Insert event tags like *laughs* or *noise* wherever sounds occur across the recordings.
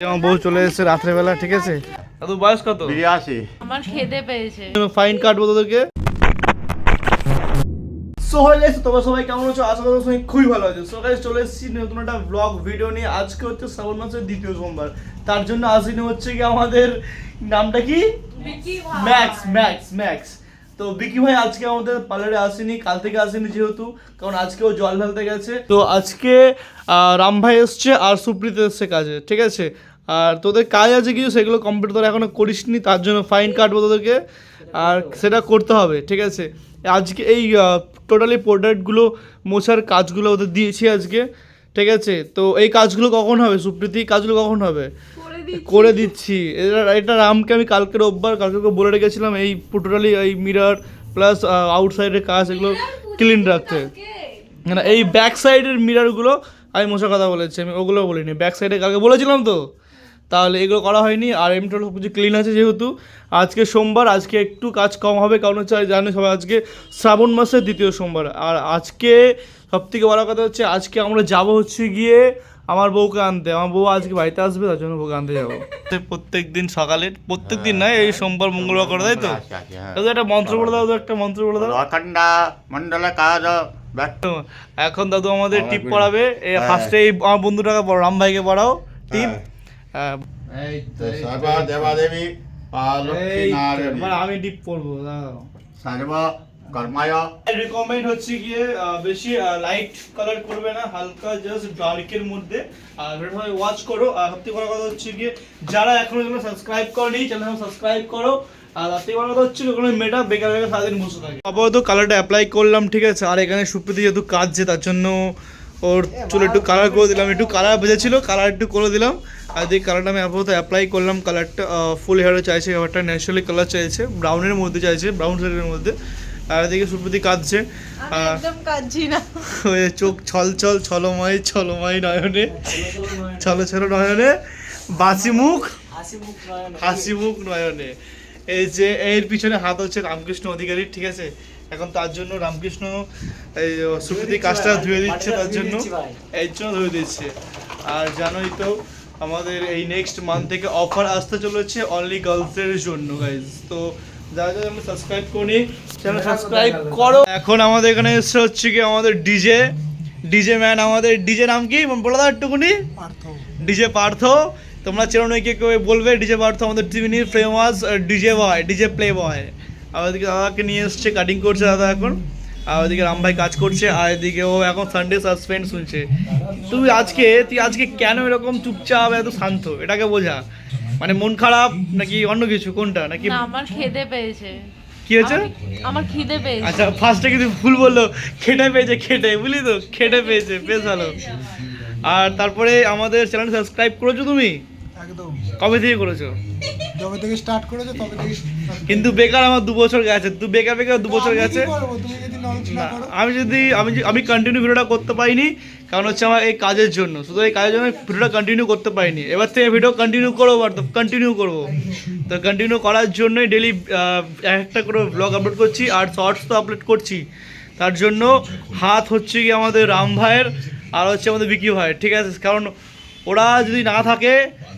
আমার বউ চলে এসেছে রাত্রেবেলা ঠিক আছে? দাদু বয়স কত? বিরাশি। আমার খিদে পেয়েছে। ফাইন কাটবো তোদেরকে? সো হয়ে গেছে তোমরা সবাই কেমন আছো? আশা করি সবাই খুবই ভালো আছো। সো গাইস চলে এসেছি নতুন একটা ব্লগ ভিডিও নিয়ে। আজকে হচ্ছে শ্রাবণ মাসের দ্বিতীয় সোমবার। তার জন্য আসিনি হচ্ছে কি আমাদের নামটা কি? ম্যাক্স ম্যাক্স ম্যাক্স তো বিকি ভাই, আজকে আমাদের পার্লারে আসেনি, কাল থেকে আসেনি যেহেতু, কারণ আজকেও জল ঢালতে গেছে। তো আজকে রাম ভাই এসছে আর সুপ্রিত এসছে কাজে, ঠিক আছে? আর তোদের কাজ আছে কিছু? সেগুলো কমপ্লিট তোরা এখনও করিসনি, তার জন্য ফাইন কাটবো তোদেরকে। আর সেটা করতে হবে, ঠিক আছে? আজকে এই টোটালি প্রোডাক্টগুলো মোছার কাজগুলো ওদের দিয়েছি আজকে, ঠিক আছে? তো এই কাজগুলো কখন হবে সুপ্রীতি? কাজগুলো কখন হবে? করে দিচ্ছি। এটা এটা রামকে আমি কালকে রোববার কালকে বলে রেখেছিলাম এই টোটালি এই মিরার প্লাস আউটসাইডের কাজ এগুলো ক্লিন রাখতে। না এই ব্যাক সাইডের মিরারগুলো আমি মশার কথা বলেছি আমি ওগুলো বলিনি। ব্যাক সাইডে কালকে বলেছিলাম তো। তাহলে এগুলো করা হয়নি আর এমনি সব কিছু ক্লিন আছে যেহেতু। আজকে সোমবার আজকে একটু কাজ কম হবে কারণ হচ্ছে জানি সবাই আজকে শ্রাবণ মাসের দ্বিতীয় সোমবার। আর আজকে সব থেকে বড় কথা হচ্ছে আজকে আমরা যাব হচ্ছে গিয়ে আমার বউকে আনতে আমার বউ আজকে বাড়িতে আসবে তার জন্য বউকে আনতে যাব। প্রত্যেক দিন সকালে প্রত্যেক দিন নয় এই সোমবার মঙ্গলবার করে তাই তো? আচ্ছা, আচ্ছা, হ্যাঁ। দাদু একটা মন্ত্র বলে দাও একটা মন্ত্র বলে দাও। অখণ্ড মণ্ডল কাজ এখন দাদু আমাদের টিপ পড়াবে এই হ্যাঁ। ফার্স্টে এই আমার বন্ধুটাকে পড়াও রাম ভাইকে পড়াও টিপ। হ্যাঁ। এই তো, আমি টিপ পড়ব দাঁড়াও। সর্ব কর্মায় রেকমেন্ড হচ্ছে গিয়ে বেশি লাইট কালার করবে না হালকা জাস্ট ডার্কের মধ্যে। আর সবাই ওয়াচ করো। আর সত্যি বড় কথা হচ্ছে গিয়ে যারা এখনও সাবস্ক্রাইব করনি চ্যানেল সাবস্ক্রাইব করো। আর সত্যি বড় কথা হচ্ছে কোনো মেয়েটা বেকার বেকার সারাদিন বসে থাকে। আপাতত কালারটা অ্যাপ্লাই করলাম ঠিক আছে? আর এখানে সুপ্রীতি যেহেতু কাজছে তার জন্য ওর চুলে একটু কালার করে দিলাম একটু কালার বেজেছিল কালার একটু করে দিলাম। আর যে কালারটা আমি আপাতত অ্যাপ্লাই করলাম কালারটা ফুল হেয়ারে চাইছে ব্যাপারটা ন্যাচারালি কালার চাইছে ব্রাউনের মধ্যে চাইছে ব্রাউন শেডের মধ্যে। আর এদিকে সুপ্রীতি কাঁদছে। আর একদম কাঁদছি না। *laughs* চোখ ছল ছল ছলময় ছলময় নয়নে। ছল ছল নয়নে বাসি মুখ হাসি মুখ নয়নে। এই যে এর পিছনে হাত হচ্ছে রামকৃষ্ণ অধিকারী ঠিক আছে? এখন তার জন্য রামকৃষ্ণ এই সুপ্রীতি কাজটা ধুয়ে দিচ্ছে তার জন্য। এই জন্য ধুয়ে দিচ্ছে। আর জানোই তো আমাদের এই নেক্সট মান্থ থেকে অফার আসতে চলেছে অনলি গার্লসের জন্য গাইজ তো সাবস্ক্রাইব করি চ্যানেল সাবস্ক্রাইব করো। এখন আমাদের এখানে এসে হচ্ছে কি আমাদের ডিজে ডিজে ম্যান আমাদের ডিজে নাম কি? বলে দাও একটুকুনি ডিজে পার্থ। তোমরা চেনো নাকি কেউ বলবে? ডিজে পার্থ আমাদের টিভিনির famous DJ boy DJ play boy ওদিকে দাদাকে নিয়ে এসছে কাটিং করছে দাদা এখন। আর ওদিকে রাম ভাই কাজ করছে আর এদিকে ও এখন সানডে সাসপেন্ড শুনছে। তুই আজকে তুই আজকে কেন এরকম চুপচাপ এত শান্ত? এটাকে বোঝা। মানে মন খারাপ নাকি অন্য কিছু? কোনটা? নাকি না আমার খিদে পেয়েছে। কি হয়েছে? আমি- আমার খিদে পেয়েছে। আচ্ছা ফার্স্টে কিন্তু ভুল বলল। খেটে পেয়েছে খেটে বুঝলি তো? খেটে পেয়েছে বেশ ভালো। আর তারপরে আমাদের চ্যানেল সাবস্ক্রাইব করেছ তুমি? একদম। কবে থেকে করেছ? যবে থেকে স্টার্ট করেছ তবে থেকে কিন্তু বেকার আমার দু বছর গেছে। তুই বেকার বেকার দু বছর গেছে। আমি যদি আমি আমি কন্টিনিউ ভিডিওটা করতে পারিনি কারণ হচ্ছে আমার এই কাজের জন্য। শুধু এই কাজের জন্য ভিডিওটা কন্টিনিউ করতে পারিনি। এবার থেকে ভিডিও কন্টিনিউ করব আর কন্টিনিউ করব। তো কন্টিনিউ করার জন্যই ডেলি একটা করে ব্লগ আপলোড করছি আর শর্টস তো আপলোড করছি। তার জন্য হাত হচ্ছে কি আমাদের রাম ভাইয়ের, আর হচ্ছে আমাদের বিকি ভাইয়ের, ঠিক আছে? কারণ ওরা যদি না থাকে,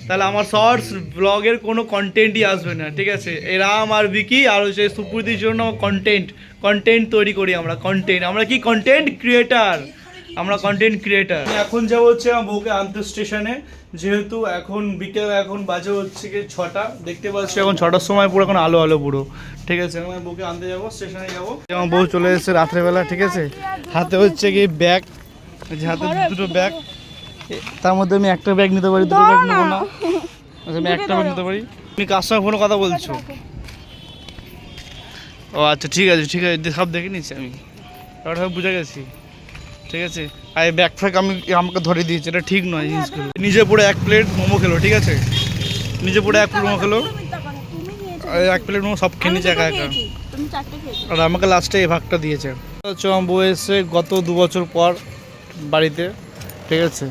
তাহলে আমার শর্টস ব্লগের কোনো কন্টেন্টই আসবে না, ঠিক আছে? এই রাম আর বিকি আর হচ্ছে সুপ্রীতির জন্য কন্টেন্ট কন্টেন্ট তৈরি করি আমরা কন্টেন্ট আমরা কি কন্টেন্ট ক্রিয়েটার আমরা কন্টেন্ট ক্রিয়েটার এখন যাব হচ্ছে আমার বউকে আনতে স্টেশনে যেহেতু এখন বিকেল এখন বাজে হচ্ছে কি ছটা। দেখতে পাচ্ছি এখন ছটার সময় পুরো এখন আলো আলো পুরো। ঠিক আছে? আমার বউকে আনতে যাব স্টেশনে যাব। আমার বউ চলে এসেছে রাত্রেবেলা ঠিক আছে? হাতে হচ্ছে কি ব্যাগ যে হাতে দুটো ব্যাগ তার মধ্যে আমি একটা ব্যাগ নিতে পারি দুটো ব্যাগ নেব না। আচ্ছা আমি একটা ব্যাগ নিতে পারি। তুমি কার সঙ্গে ফোনে কথা বলছো? ও আচ্ছা ঠিক আছে ঠিক আছে সব দেখে নিচ্ছি আমি। সব বুঝে গেছি। ঠিক আছে? আর এই ব্যাগ ফ্যাগ আমি আমাকে ধরে দিয়েছে। এটা ঠিক নয় জিনিসগুলো। নিজে পুরো এক প্লেট মোমো খেলো, ঠিক আছে? নিজে পুরো এক প্লেট মোমো খেলো। এক প্লেট মোমো সব খেয়ে নিচ্ছে একা একা। আর আমাকে লাস্টে এই ভাগটা দিয়েছে। আমার বউ এসে গত দু বছর পর বাড়িতে, ঠিক আছে?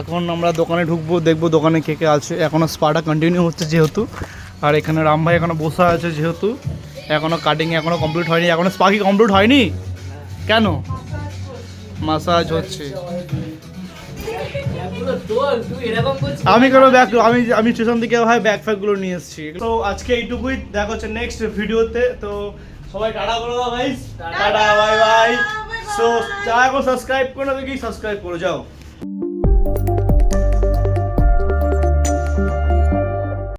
এখন আমরা দোকানে ঢুকবো, দেখব দোকানে কে কে আছে। এখনও স্পাটা কন্টিনিউ হচ্ছে যেহেতু। আর এখানে রাম ভাই এখনও বসা আছে যেহেতু। এখনও কাটিং এখনও কমপ্লিট হয়নি। এখনও স্পা কি কমপ্লিট হয়নি? কেন? মাসাজ হচ্ছে। বল তুই এরকম করছিস আমি কোনো ব্যাগ আমি আমি স্টেশন থেকে ভাই ব্যাগ ফ্যাগগুলো নিয়ে এসেছি। তো আজকে এইটুকুই দেখা হচ্ছে নেক্সট ভিডিওতে তো সবাই টাটা করে দাও guys tata bye bye so যারা এখন সাবস্ক্রাইব করে না দেখি সাবস্ক্রাইব করে যাও।